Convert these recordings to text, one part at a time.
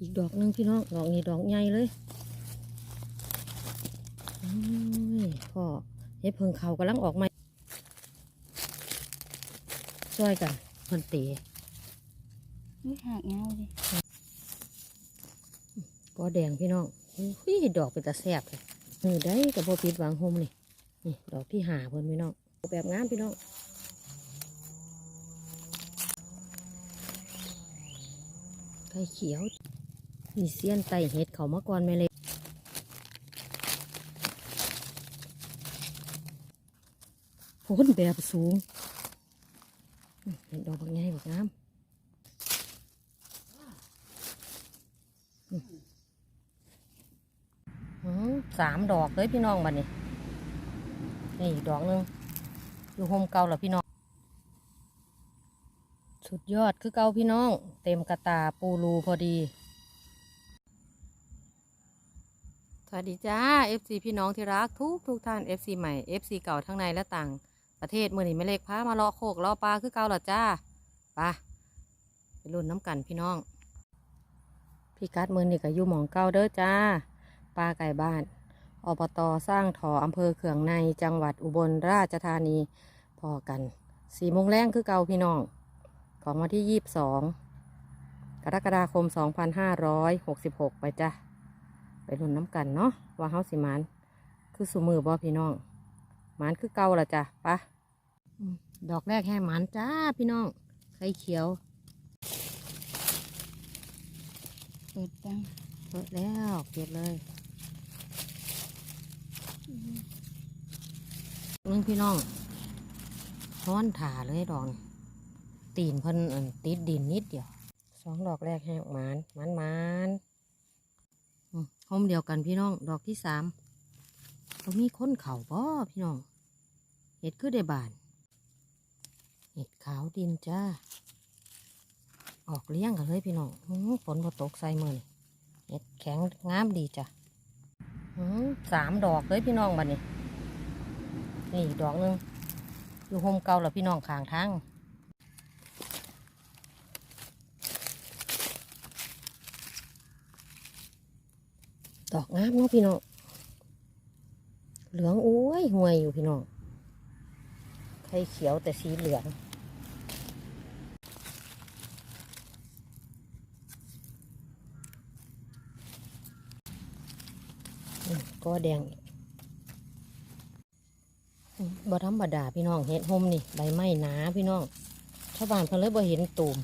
อีกดอกหนึงพี่น้อง ดอกนี้ดอกใหญ่เลยโอ้ยพ่อเฮ็ดเพิงเขากำลังออกมาช่วยกันเพิ่นเตะนี่หักเงาดิก็แดงพี่น้องอุ้ยดอกเป็นตาแซ่บเลยมือได้กับโบปิดหวังโฮมนี่นี่ดอกที่หาเพิ่นพี่น้องแบบงามพี่น้องไก่เขียว มีเสี้ยนไต่เห็ดเขามาก่อนแม่เลยพ้นแบบสูง เห็นดอกบางไงแบบงามอืมอืมสามดอกเลยพี่น้องบัดนี้นี่อีกดอกหนึงอยู่โฮมเก่าเหรอพี่น้อง สุดยอดคือเก่าพี่น้อง เต็มกระตาปูรูพอดี ส วัสดีจ้า FC พี่น้องที่รักทุกทุกท่าน FC ใหม่ FC เก่าทั้งในและต่าง ประเทศมือนี้ไม่เล็กพามาเลาะโคกเลาะปลาคือเก่าหรอจ้าปะไปรุ่นน้ำกันพี่น้อง พี่กัดมือนี่ก็อยู่หมองเก่าเด้อจ้าปลาไก่บ้านอบตสร้างถออำเภอเขืองในจังหวัดอุบลราชธานีพอกันสี่โมงแรงคือเก่าพี่น้อง ของวันที่ยี่สิบสองกรกฎาคมสองพันห้าร้อยหกสิบหกไปจ้ะ ไปรุ่นน้ำกันเนาะว่าเฮาสิมาน คือสุมือบ่พี่น้องมานคือเก่าละจ้ะปะดอกแรกแห้หมานจ้าพี่น้องไข่เขียวเปิดตังเปิดแล้วเก็บเลยนึงพี่น้องท้อนถ่าเลยดอกตีนเพิ่นอั่นติดดินนิดเดียวสองดอกแรกแห้หมานมานมาน ห้มเดียวกันพี่น้อง ดอกที่สามตรงนี้ค้นเข่าบ่พี่น้อง เห็ดคือได้บาน เห็ดขาวดินจ้า ออกเลี้ยงกันเลยพี่น้องฝนพอตกใส่มือนี่เห็ดแข็งงามดีจ้ะสามดอกเลยพี่น้องบัดนี้ นี่ดอกหนึงอยู่โฮมเก่าแล้วพี่น้องข้างทาง ดอกงามเนาะพี่น้อง เหลืองโอ้ยห่วยอยู่พี่น้อง ไข่เขียวแต่สีเหลือง ก็แดงอีกอืมบ่ธรรมดาพี่น้องเห็ดหมนี่ใบไม้หนาพี่น้อง ชาวบ้านเพิ่นเลยบ่เห็นตูม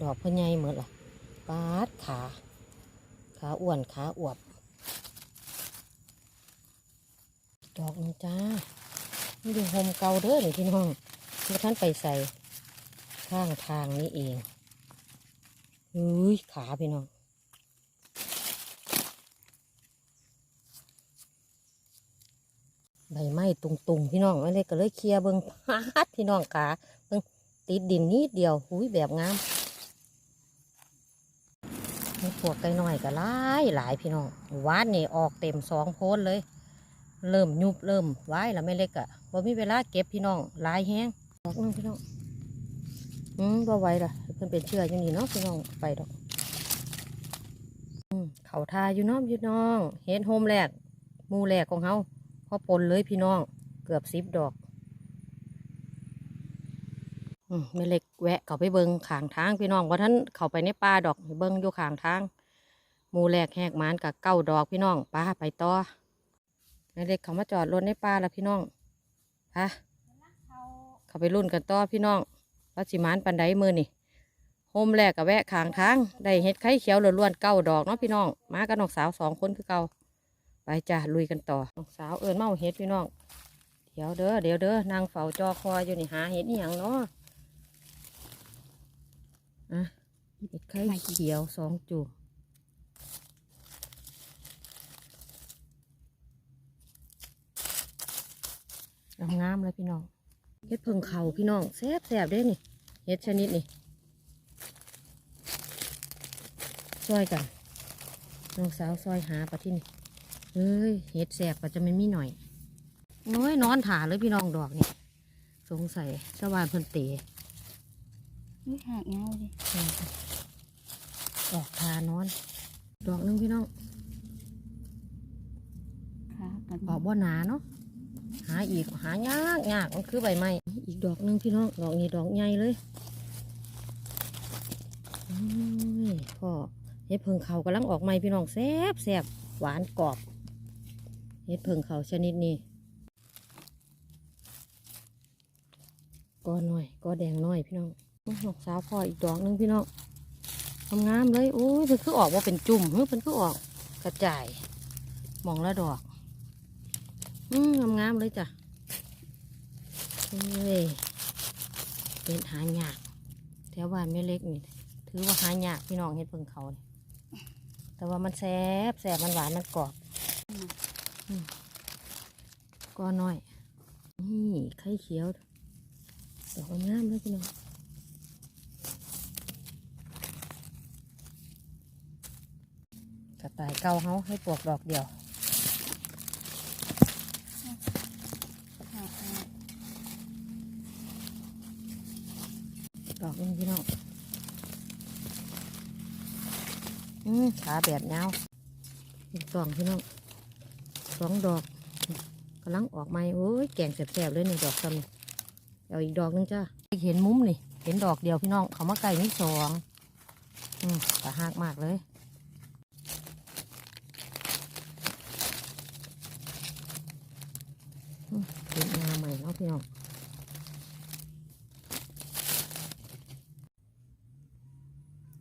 ดอกเพิ่นใหญ่เหมือนล่ะปาดขา ขาอ้วนขาอวบดอกนึงจ้านี่ดูโฮมเก่าเด้อนี่พี่น้องที่ท่านไปใส่ข้างทางนี้เองอุ้ยขาพี่น้องใบไม้ตุงๆพี่น้องไม่เลยก็เลยเคลียร์เบิ้งพาดพี่น้องขาเบิงติดดินนิดเดียวหุยแบบงาม มีพวกไก่น้อยก็หลายหลายพี่น้องวานนี่ออกเต็มสองโพนเลย เริ่มยุบเริ่มไว้แล้วไม่เล็กอะบ่มีเวลาเก็บพี่น้องหลายแห้งดอกนึงพี่น้องอืมบ่ไหวละเพิ่นเป็นเชื้ออยู่นี่เนาะพี่น้องไปดอกอืมเขาทาอยู่เน้องพี่น้อง เห็นโฮมแรกมูแรกของเฮาพอปนเลยพี่น้อง เกือบสิบดอก อืมไม่เล็กแวะเขาไปเบิงขางทางพี่น้องว่าท่านเขาไปในป่าดอกเบิงอยู่ขางทางมูแหลกแหกมานกับเก้าดอกพี่น้องป้าไปต่อไม่เล็กเขามาจอดรถในป่าแล้วพี่น้องฮะเขาไปรุ่นกันต่อพี่น้องว่าสิมานปันไดมือนี่โฮมแรกกับแวะขางทางได้เห็ดไข่เขียวล้วนเก้าดอกเนาะพี่น้องมากับน้องสาวสองคนคือเก่าไปจ้ะลุยกันต่อน้องสาวเอิญเมาเห็ดพี่น้องเดี๋ยวเด้อเดี๋ยวเด้อนางเฝ้าจอคอยอยู่นี่หาเห็ดนี่ยังเนาะ เห็ดไข่เขียวสองจุ่มงามๆเลยพี่น้องเห็ดเพิ่งเขาพี่น้องแซ่บแซ่บๆเด้นี่เห็ดชนิดนี่ซอยกันน้องสาวซอยหาปะที่นี่เอ้ยเห็ดแสบก็จะไม่มีหน่อยโอ้ยนอนถาเลยพี่น้องดอกนี่สงสัยชาวบ้านเพิ่นเตะนี่หักเงาดิ ดอกทานอน ดอกหนึงพี่น้องขากันออกบ่หนาเนาะหาอีกหายากยากมันคือใบไม้อีกดอกหนึงพี่น้องดอกนี้ดอกใหญ่เลยโอ้ยพ่อเห็ดเพิงเขากำลังออกใหม่พี่น้องแซ่บแซ่บหวานกรอบเห็ดเพิงเขาชนิดนี้กอหน่อยกอแดงหน่อยพี่น้องโอ้ยดอกสาวพ่ออีกดอกหนึงพี่น้องทำ งามเลยโอ้ยมันคือออกว่าเป็นจุ่มเฮ้ยมันคือออกกระจายมองละดอกอืมงามๆเลยจ้ะเอ้ยเป็นหายากแถวบ้านแม่เล็กนี่ถือว่าหายากพี่น้องเฮ็ดเพิ่งเขานี่แต่ว่ามันแซ่บแซ่บมันหวานมันกรอบก็น้อยนี่ไข่เขียวดอกงามเลยพี่น้องกระ ต่ายเก่าเขาให้ปลวกดอกเดียวดอกนึงพี่น้องอืมขาแบบยาสองพี่น้องสองดอกกำลังออกม่โอ้ยแก่งแสบๆเลยนี่ดอกซ้ำนี่เอาอีกดอกนึงจ้าเห็นมุ้มนี่ เห็นดอกเดียวพี่น้องเขามาไก่นี่สองอืมตาหักมากเลย อืมเป็นงาใหม่เนาะ พี่น้อง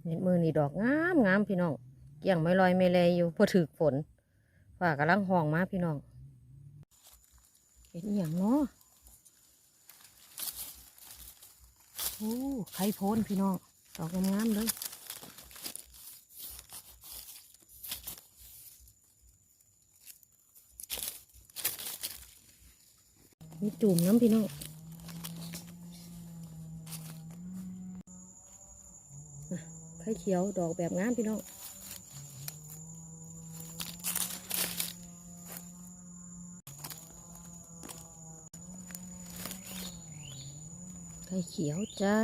เม็ดมือนี่ดอกงามงามพี่น้องเกี่ยงไม่ลอยไม่แลอยู่พอถึกฝนฝ่ากำลังห้องมาพี่น้องเห็นอย่างเนาะโอ้ไข่โพนพี่น้องดอกงามๆเลย มีจุ่มน้ำพี่น้องไข่เขียวดอกแบบงามพี่น้องไข่เขียวจ้า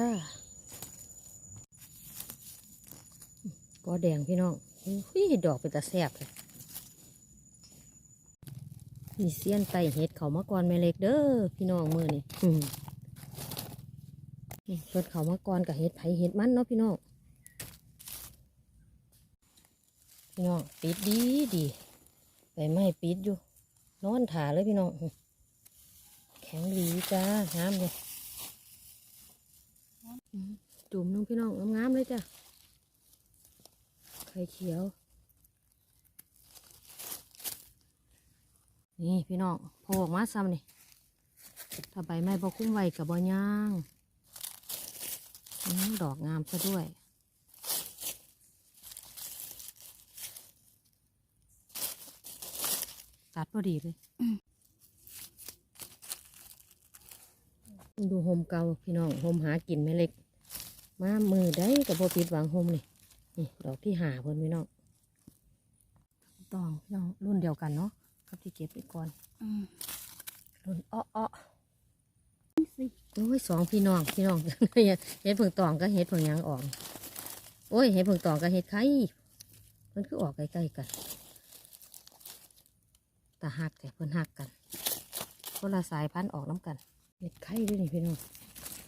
ก็แดงพี่น้องอุ้ยดอกเป็นตาแซบเลย มีเสี้ยนไตเห็ดเขามาก่อนแม่เล็กเด้อพี่น้องมือนี่อืมนี่เพิ่นเขามาก่อนกับเห็ดไผเห็ดมันเนาะพี่น้องพี่น้องปิดดีดีใบไม้ปิดอยู่ นอนถาเลยพี่น้องแข็งดีจ้างามเลยจุ่มนึงพี่น้องงามๆเลยจ้ะไข่เขียว นี่พี่น้องโผล่ออกมาซ้ำนี่ถ้าใบไม้บอคุ้มไว้กับบอย่างอืมดอกงามซะด้วยตัดพอดีเลยดูโฮมเก่าพี่น้องโฮมหากินไม่เล็ก มามือได้กับโบปิดหวังโฮมนี่นี่ ดอกที่หาเพิ่นพี่น้องตองพี่น้องรุ่นเดียวกันเนาะ กับที่เก็บไปก่อนอืมรุ่นอ้ออ้อนี่สิโอ้ยสองพี่น้องพี่น้องเห็ดเผึ่งตองก็เห็ดเผึ่งหยางออก โอ้ยเห็ดเผึ่งตองก็เห็ดไข่เพิ่นคือออกใกล้ๆกันแต่หักแต่เพิ่นหักกันคนละสายพันธุ์ออกน้ำกันเห็ดไข่ด้วยนี่พี่น้อง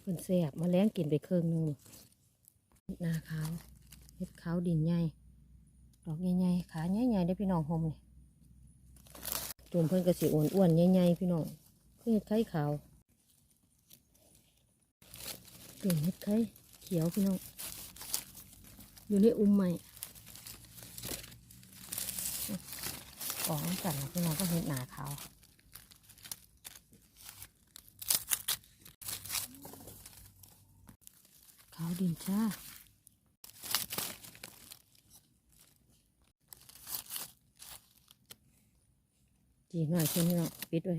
เพิ่นแซ่บมาแล้งกินไปเครื่องหนึงเห็ดนาขาวเห็ดขาวดินใหญ่ดอกใหญ่ๆขาใหญ่ๆได้อพี่น้องหมนี่ จุ่มเพิ่นก็สิอ้วนๆใหญ่ๆพี่น้องคือเห็ดไข่ขาวเห็ดเห็ดไข่เขียวพี่น้องอยู่ในอุ้มใหม่ออกน้ำกันพี่น้องก็เห็ดหนาขาวขาวดินจ้า จีหน่อยเช่นนี้เนาะปิดไว้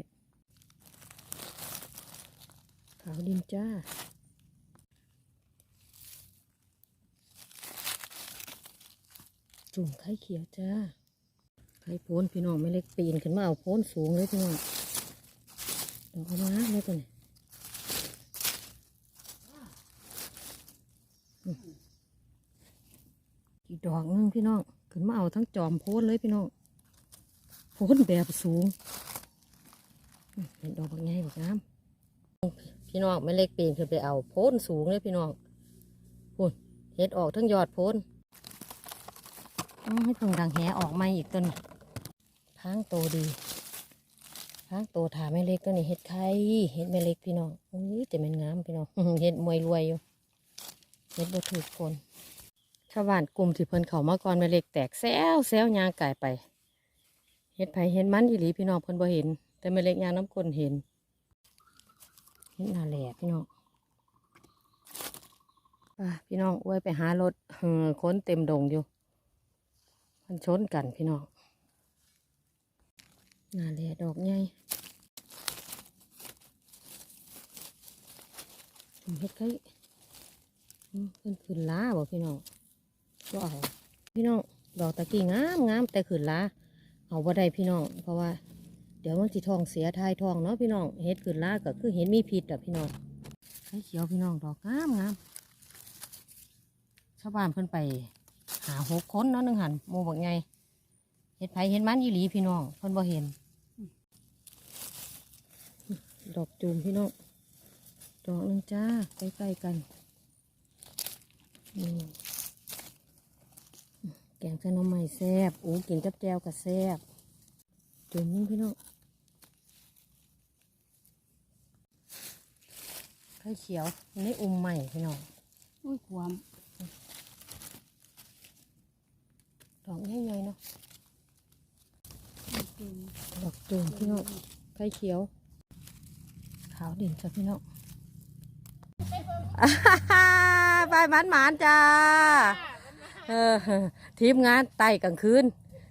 ขาวดินจ้าจุ่มไข่เขียวจ้า ไข่โพนพี่น้องไม่เล็กปีนขึ้นมาเอาโพนสูงเลยพี่น้องดอกเอามาเลยตัวนี้อีกดอกนึงพี่น้อง ขึ้นมาเอาทั้งจอมโพนเลยพี่น้อง โพนแบบสูงเห็นดอกบางไงบักงาพี่น้องไม่เล็กปีนขึ้นไปเอาโพ้นสูงเลยพี่น้องพูนเห็ดออกทั้งยอดโพ้นให้พิ่งดังแหออกมาอีกต้นทางโตดีทางโตถาแม่เล็กตัวนี้เห็ดไข่เห็ดแม่เล็กพี่น้องอุ้ยแต่มันงามพี่น้องเห็ดมวยรวยอยู่เห็ดบ่ถูกคนชาวบ้านกลุ่มที่เพิ่นเขามาก่อนแม่เล็กแตกแซวแซวยางกายไป เห็ดไผ่เห็นมันอีหลีพี่น้องเพิ่นบ่เห็น แต่แม่เล็กยางน้ำกลนเห็น เห็นหน้าแหล่พี่น้องไปพี่น้องอวยไปหารถเออคนเต็มดงอยู่ มันชนกันพี่น้องนาแหล่ดอกใหญ่อืมเฮ็ดไข่อืมเพิ่นขึ้นล้าบ่พี่น้องก็เอาพี่น้องดอกตะกี้งามงามแต่ขืนลา เอาบ่ได้พี่น้อง เพราะว่า เดี๋ยวมันสิท้องเสียทายทองเนาะพี่น้องเห็ดขืนลาก็คือเห็ดมีพิษอะพี่น้องไข่เขียวพี่น้องดอกงามงามชาวบ้านเพิ่นไป หาหกคนเนาะหนึงหันโมบอกไงเห็ดไผ่เห็ดมันอีหลีพี่น้องเพิ่นบ่เห็น ดอกจูมพี่น้องดอกนึงจ้าใกล้ๆกันนี่ แกงใส่หน้ำใหม่แซ่บโอ้กินกับแจวกับแซ่บจุ่มนี่พี่น้องไข่เขียวอันนี้อุ่มใหม่พี่น้องอุ้ยความดอกใหญ่ๆเนาะจริงดอกจุ่มพี่น้องไข่เขียว ขาวดิ่นจ้ะพี่น้องไปหมันหมานๆจ้า เออทีมงานไต่กลางคืน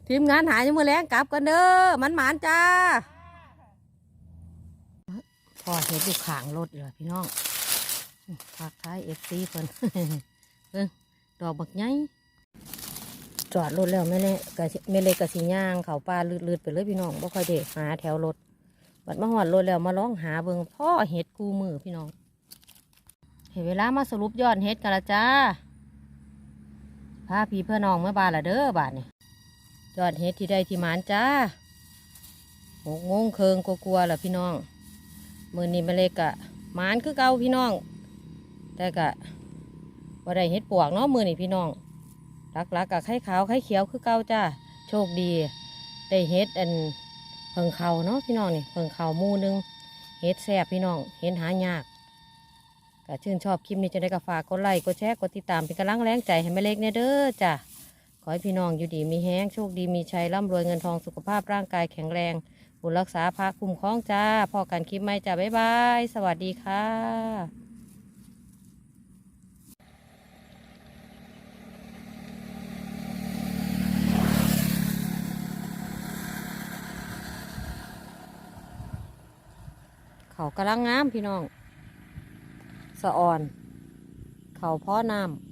ทีมงานหายยังมือแรงกลับกันเด้อมันหมานจ้าพอเห็นอยู่ขางรถอยู่ล่ะพี่น้องพักท้ายเอฟซีเพิ่นเบิ่งดอกบักไงจอดรถแล้วแม่เล่กะสิแม่เล็กะสิย่างเขาป่าลืดๆไปเลยพี่น้องบ่ค่อยเด็หาแถวรถบัดมาหอดรถแล้วมาร้องหาเบิงพ่อเห็ดกูมือพี่น้องเห็นเวลามาสรุปยอดเฮ็ดกันละจ้าาพี่เพื่อน้องเมื่อบานละเด้อบาทนี่ยอดเฮ็ดที่ได้ที่หมานจ้าหกโมงเคิงกลัวๆล่ะพี่น้องมือนี้มาเล็กอะหมานคือเก่าพี่น้อง แต่กะว่าได้เฮ็ดปวกเนาะมือนี่พี่น้องรักๆกะไข่ขาวไข่เขียวคือเก่าจ้าโชคดี ได้เฮ็ดอันเพิงเขาเนาะพี่น้องนี่เพิงเขามูนึงเฮ็ดแซ่บพี่น้องเห็นหายาก ก็ชื่นชอบคลิปนี้จะได้ก็ฝากกดไลค์กดแชร์กดติดตามเป็นกำลังแรงใจให้แม่เล็กเนี่ยเด้อจ้ะขอให้พี่น้องอยู่ดีมีแห้งโชคดีมีชัยร่ำรวยเงินทองสุขภาพร่างกายแข็งแรงบุญรักษาพระคุ้มครองจ้าพอกันคลิปใหม่จ้าบ๊ายบาย สวัสดีค่ะเขากำลังงามพี่น้อง สะอ่อน เขาพ่อน้ำ